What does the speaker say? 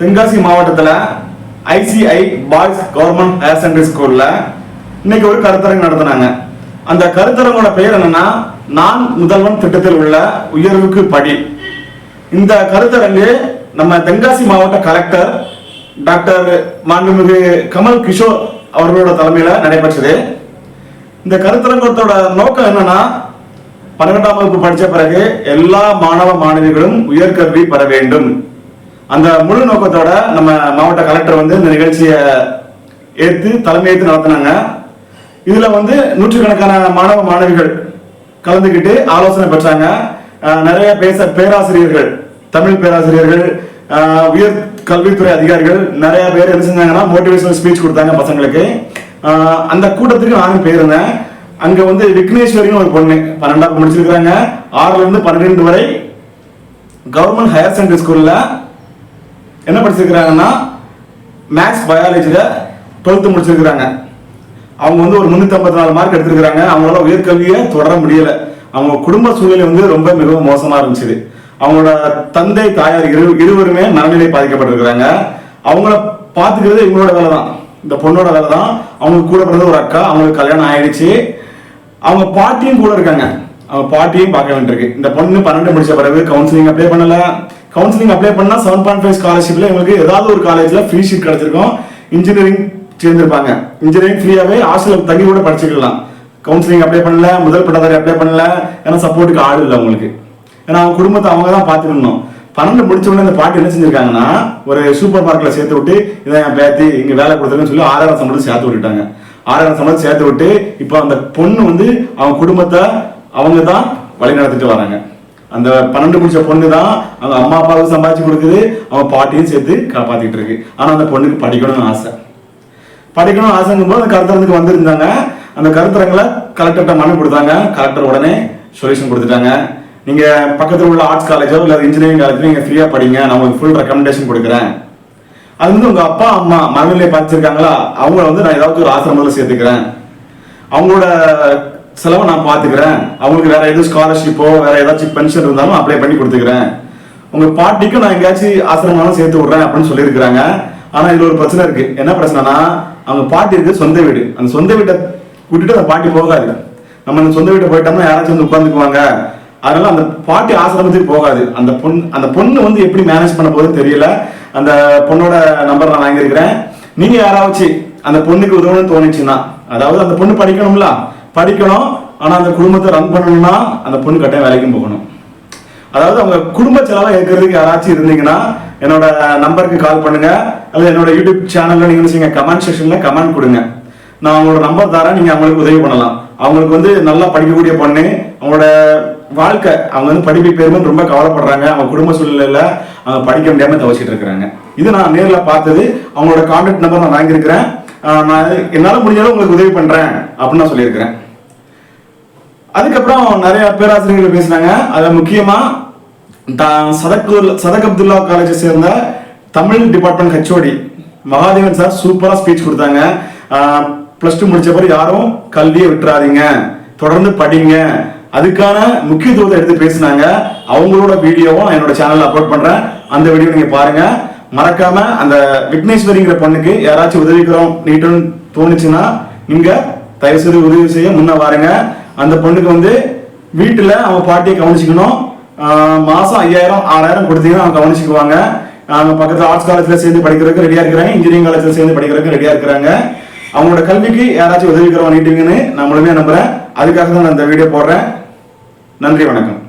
தென்காசி மாவட்டத்தில் ICI boys government higher secondary ஸ்கூலில் இன்னைக்கு ஒரு கருத்தரங்கு நடத்தினாங்க. அந்த கருத்தரங்கோட பெயர் என்னன்னா நான் முதல்வன் திட்டத்தில் உள்ள உயர்வுக்கு படி. இந்த கருத்தரங்கு நம்ம தென்காசி மாவட்ட கலெக்டர் டாக்டர் மாண்புமிகு கமல் கிஷோர் அவர்களோட தலைமையில் நடைபெற்றது. இந்த கருத்தரங்கத்தோட நோக்கம் என்னன்னா பன்னிரெண்டாம் வகுப்பு படித்த பிறகு எல்லா மாணவ மாணவிகளும் உயர்கல்வி பெற வேண்டும். அந்த முழு நோக்கத்தோட நம்ம மாவட்ட கலெக்டர் வந்து இந்த நிகழ்ச்சியை ஏற்று தலைமையேற்று நடத்தினாங்க. இதுல வந்து நூற்றுக்கணக்கான மாணவ மாணவிகள் கலந்துக்கிட்டு ஆலோசனை பெற்றாங்க. நிறைய பேச பேராசிரியர்கள் தமிழ் பேராசிரியர்கள் உயர் கல்வித்துறை அதிகாரிகள் நிறைய பேர் என்ன செஞ்சாங்கன்னா மோட்டிவேஷனல் ஸ்பீச் கொடுத்தாங்க பசங்களுக்கு. அந்த கூட்டத்துக்கு நானும் போயிருந்தேன். அங்க வந்து விக்னேஸ்வரின்னு ஒரு பொண்ணு பன்னெண்டாவது முடிச்சிருக்காங்க ஆறுல இருந்து பன்னிரெண்டு வரை கவர்மெண்ட் ஹையர் செகண்டரி ஸ்கூல்ல என்ன படிச்சிருக்கிறாங்கன்னா மேக்ஸ் பயாலஜியில் டுவெல்த்து முடிச்சிருக்கிறாங்க. அவங்க வந்து ஒரு முந்நூற்றி நாலு மார்க் எடுத்திருக்கிறாங்க. அவங்களால உயர்கல்வியை தொடர முடியல. அவங்க குடும்ப சூழ்நிலை வந்து ரொம்ப மிகவும் மோசமா இருந்துச்சு. அவங்களோட தந்தை தாயார் இரு இருவருமே மனநிலை பாதிக்கப்பட்டிருக்கிறாங்க. அவங்கள பார்த்துக்கிறது இவங்களோட வேலை தான். இந்த பொண்ணோட வேலை தான். அவங்களுக்கு கூட பிறந்த ஒரு அக்கா. அவங்களுக்கு கல்யாணம் ஆயிடுச்சு. அவங்க பாட்டியும் கூட இருக்காங்க. அவங்க பாட்டியும் பார்க்க வேண்டியிருக்கு. இந்த பொண்ணு பன்னெண்டு முடிச்ச பிறகு கவுன்சிலிங் அப்ளை பண்ணல. கவுன்சிலிங் அப்ளை பண்ணால் செவன் பாயிண்ட் ஃபைவ் ஸ்காலர்ஷிப்பில் இவங்களுக்கு ஏதாவது ஒரு காலேஜில் ஃப்ரீ ஷீட் கிடச்சிருக்கும். இன்ஜினியரிங் சேர்ந்திருப்பாங்க. இன்ஜினியரிங் ஃப்ரீயாகவே ஹாஸ்டலில் தங்கி கூட படிச்சுக்கலாம். கவுன்சிலிங் அப்ளை பண்ணல முதல் பட்டதாரி அப்ளை பண்ணல. ஏன்னா சப்போர்ட்டுக்கு ஆள் இல்லை அவங்களுக்கு. ஏன்னா அவங்க குடும்பத்தை அவங்க தான் பார்த்துக்கணும். பன்னெண்டு முடிச்ச உடனே இந்த பாட்டி என்ன செஞ்சிருக்காங்கன்னா ஒரு சூப்பர் மார்க்கெட்ல சேர்த்து விட்டு இதை என் பேத்தி இங்க வேலை கொடுத்துருன்னு சொல்லி ஆறாயிரம் சம்பளம் சேர்த்து விட்டுட்டாங்க. ஆறாயிரம் சம்பளம் சேர்த்து விட்டு இப்போ அந்த பொண்ணு வந்து அவங்க குடும்பத்தை அவங்க தான் வழி நடத்திட்டு வராங்க. அந்த பன்னெண்டு முடிச்ச பொண்ணு தான் அவங்க அம்மா அப்பாவுக்கு சம்பாதிச்சு கொடுக்குது. அவங்க பாட்டியும் சேர்த்து காப்பாத்திட்டு இருக்கு. ஆனா அந்த பொண்ணுக்கு படிக்கணும்னு ஆசை. படிக்கணும் ஆசைங்கும் போது அந்த கருத்தரங்குக்கு வந்திருந்தாங்க. அந்த கருத்தரங்களை கலெக்டர்கிட்ட மனு கொடுத்தாங்க. கலெக்டர் உடனே சொல்யூஷன் கொடுத்துட்டாங்க. நீங்க பக்கத்தில் உள்ள ஆர்ட்ஸ் காலேஜோ இல்ல இன்ஜினியரிங் காலேஜோ நீங்க ஃப்ரீயா படிங்க. நான் உங்களுக்கு ஃபுல் ரெக்கமெண்டேஷன் கொடுக்குறேன். அது வந்து உங்க அப்பா அம்மா மனநிலை பார்த்துருக்காங்களா அவங்கள வந்து நான் ஏதாவது ஒரு ஆசிரமத்தில் சேர்த்துக்கிறேன். அவங்களோட செலவை நான் பார்த்துக்கிறேன். அவங்களுக்கு வேற எதுவும் ஸ்காலர்ஷிப்போ வேற ஏதாச்சும் பென்ஷன் இருந்தாலும் அப்ளை பண்ணி கொடுத்துக்கிறேன். உங்க பாட்டிக்கும் நான் எங்கேயாச்சும் ஆசிரமாலும் சேர்த்து விடுறேன் அப்படின்னு சொல்லியிருக்கிறாங்க. ஆனா இதுல ஒரு பிரச்சனை இருக்கு. என்ன பிரச்சனைனா அவங்க பாட்டி இருக்கு சொந்த வீடு. அந்த சொந்த வீட்டை விட்டுட்டு அந்த பாட்டி போகாது. நம்ம அந்த சொந்த வீட்டை போயிட்டோம்னா யாராச்சும் வந்து உட்காந்துக்குவாங்க அதனால அந்த பாட்டி ஆசிரமத்துக்கு போகாது. அந்த பொண்ணு அந்த பொண்ணு வந்து எப்படி மேனேஜ் பண்ண போதும் தெரியல. அந்த பொண்ணோட நம்பர் நான் வாங்கியிருக்கிறேன். நீங்க யாராச்சும் அந்த பொண்ணுக்கு உதவணும்னு தோணுச்சுன்னா அதாவது அந்த பொண்ணு படிக்கணும்ல படிக்கணும் ஆனால் அந்த குடும்பத்தை ரன் பண்ணணும்னா அந்த பொண்ணு கட்டாயம் வேலைக்கும் போகணும். அதாவது அவங்க குடும்ப செலவாக ஏற்கிறதுக்கு யாராச்சும் இருந்தீங்கன்னா என்னோட நம்பருக்கு கால் பண்ணுங்க. அல்லது என்னோட யூடியூப் சேனல்ல நீங்க செய்யுங்க கமெண்ட் செக்ஷன்ல கமெண்ட் கொடுங்க. நான் அவங்களோட நம்பர் தரேன் நீங்க அவங்களுக்கு உதவி பண்ணலாம். அவங்களுக்கு வந்து நல்லா படிக்கக்கூடிய பொண்ணு அவங்களோட வாழ்க்கை அவங்க வந்து படிப்பு பேருமே ரொம்ப கவலைப்படுறாங்க. அவங்க குடும்ப சூழ்நிலையில அவங்க படிக்க முடியாம தவச்சிட்டு இருக்கிறாங்க. இது நான் நேரில் பார்த்தது. அவங்களோட கான்டாக்ட் நம்பர் நான் வாங்கியிருக்கிறேன். நான் என்னால் முடிஞ்சாலும் உங்களுக்கு உதவி பண்றேன் அப்படின்னு நான் சொல்லியிருக்கிறேன். அதுக்கப்புறம் நிறைய பேராசிரியர்கள் பேசினாங்க. அதுல முக்கியமா தான் சதக்கூர் சதக் அப்துல்லா காலேஜை சேர்ந்த Tamil department HOD Mahadevan sir சூப்பரா ஸ்பீச் கொடுத்தாங்க. பிளஸ் டூ முடிச்ச பிறகு யாரும் கல்வியை விட்டுறாதீங்க. தொடர்ந்து படிங்க. அதுக்கான முக்கியத்துவத்தை எடுத்து பேசினாங்க. அவங்களோட வீடியோவும் நான் என்னோட சேனல்ல அப்லோட் பண்றேன். அந்த வீடியோ நீங்க பாருங்க. மறக்காம அந்த விக்னேஸ்வரிங்கிற பொண்ணுக்கு யாராச்சும் உதவிக்கிறோம் நீட்டுன்னு தோணுச்சுன்னா நீங்க தயவு செய்து உதவி செய்ய முன்ன வாருங்க. அந்த பொண்ணுக்கு வந்து வீட்டில் அவங்க பாட்டியை கவனிச்சுக்கணும். மாதம் ஐயாயிரம் ஆறாயிரம் கொடுத்தீங்கன்னா அவங்க கவனிச்சுக்குவாங்க. அவங்க பக்கத்தில் ஆர்ட்ஸ் காலேஜில் சேர்ந்து படிக்கிறதுக்கு ரெடியாக இருக்கிறாங்க இன்ஜினியரிங் காலேஜில் சேர்ந்து படிக்கிறதுக்கு ரெடியாக இருக்கிறாங்க. அவங்களோட கல்விக்கு யாராச்சும் உதவிக்கிறவன் நீட்டுங்கன்னு நான் முழுமையா அதுக்காக தான் நான் இந்த வீடியோ போடுறேன். நன்றி வணக்கம்.